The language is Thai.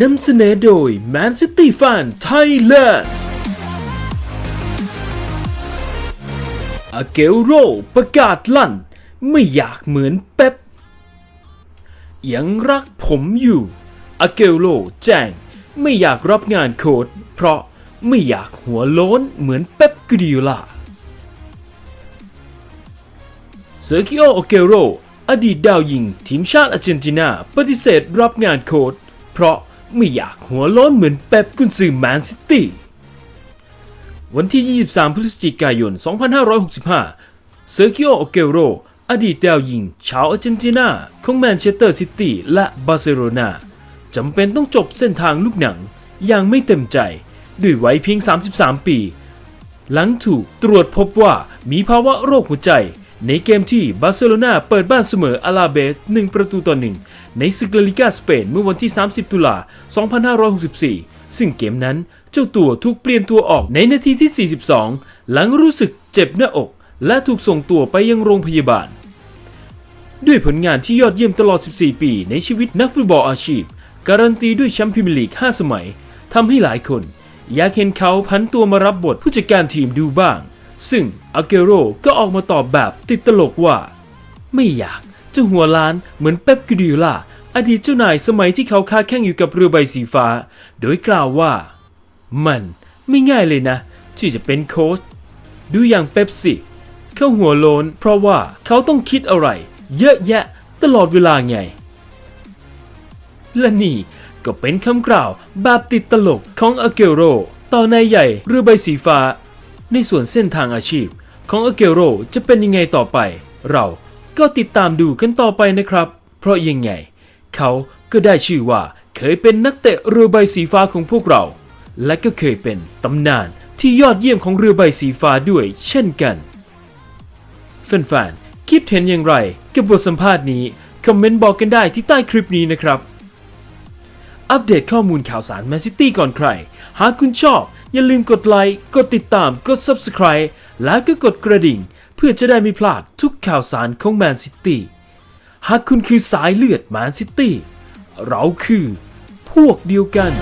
นำเสนอโดย Man City Fan Thailand อาเกโรประกาศลั่น ไม่อยากเหมือนเป๊ปยังรักผมอยู่อาเกโรแจ้ง ไม่อยากรับงานโค้ดเพราะไม่อยากหัวโล้นเหมือนเป๊ปกริโอลาเซอร์กิโอโอเกโรอดีตดาวยิงทีมชาติอาร์เจนตินา ปฏิเสธรับงานโค้ดเพราะ ไม่อยากหัวโล้นเหมือนเป๊ปกุนซือแมนซิตี้ วันที่ 23 พฤศจิกายน 2565 เซอร์กิโอโอเกโร อดีตดาวยิง ชาวอาร์เจนตินา ของแมนเชสเตอร์ซิตี้และบาร์เซโลนาจำเป็นต้องจบเส้นทางลูกหนังอย่างไม่เต็มใจ ด้วยวัยเพียง 33 ปี หลังถูกตรวจพบว่ามีภาวะโรคหัวใจ ในเกมที่บาร์เซโลนาเปิดบ้านเสมออาลาเบส1ประตูต่อ1ในศึกลาลิกาสเปนเมื่อวันที่ 30 ตุลา 2564 ซึ่งเกมนั้นเจ้าตัวถูกเปลี่ยนตัวออกในนาทีที่ 42 หลังรู้สึกเจ็บหน้าอก และถูกส่งตัวไปยังโรงพยาบาล ด้วยผลงานที่ยอดเยี่ยมตลอด 14 ปีในชีวิตนักฟุตบอลอาชีพ การันตีด้วยแชมป์พรีเมียร์ลีก 5 สมัยทำให้หลายคน อยากเห็นเขาพันตัวมารับบทผู้จัดการทีมดูบ้าง ซึ่งอาเกโรก็ออกมาตอบแบบติดตลกว่า ไม่อยากจะหัวล้านเหมือนเป๊ปกริโอลาอดีตเจ้านายสมัยที่เขาค้าแข่งอยู่กับเรือใบสีฟ้า โดยกล่าวว่า มันไม่ง่ายเลยนะ ที่จะเป็นโค้ชดูอย่างเป๊ปสิเขาหัวโลนเพราะว่าเขาต้องคิดอะไร เยอะแยะตลอดเวลาไง และนี่ก็เป็นคำกล่าวแบบติดตลกของอาเกโรต่อนายใหญ่เรือใบสีฟ้า ในส่วนเส้นทางอาชีพ ของอเกโรจะเป็นยังไงต่อไป เราก็ติดตามดูกันต่อไปนะครับ เพราะยังไง เขาก็ได้ชื่อว่าเคยเป็นนักเตะเรือใบสีฟ้าของพวกเรา และก็เคยเป็นตำนานที่ยอดเยี่ยมของเรือใบสีฟ้าด้วยเช่นกันแฟนๆคิดเห็นอย่างไรกับบทสัมภาษณ์นี้ คอมเมนต์บอกกันได้ที่ใต้คลิปนี้นะครับ อัปเดตข้อมูลข่าวสารแมนซิตี้ก่อนใคร หากคุณชอบ อย่าลืมกดไลค์ กดติดตาม กด Subscribe แล้วก็กดกระดิ่ง เพื่อจะได้ไม่พลาดทุกข่าวสารของแมนซิตี้ หากคุณคือสายเลือดแมนซิตี้ เราคือพวกเดียวกัน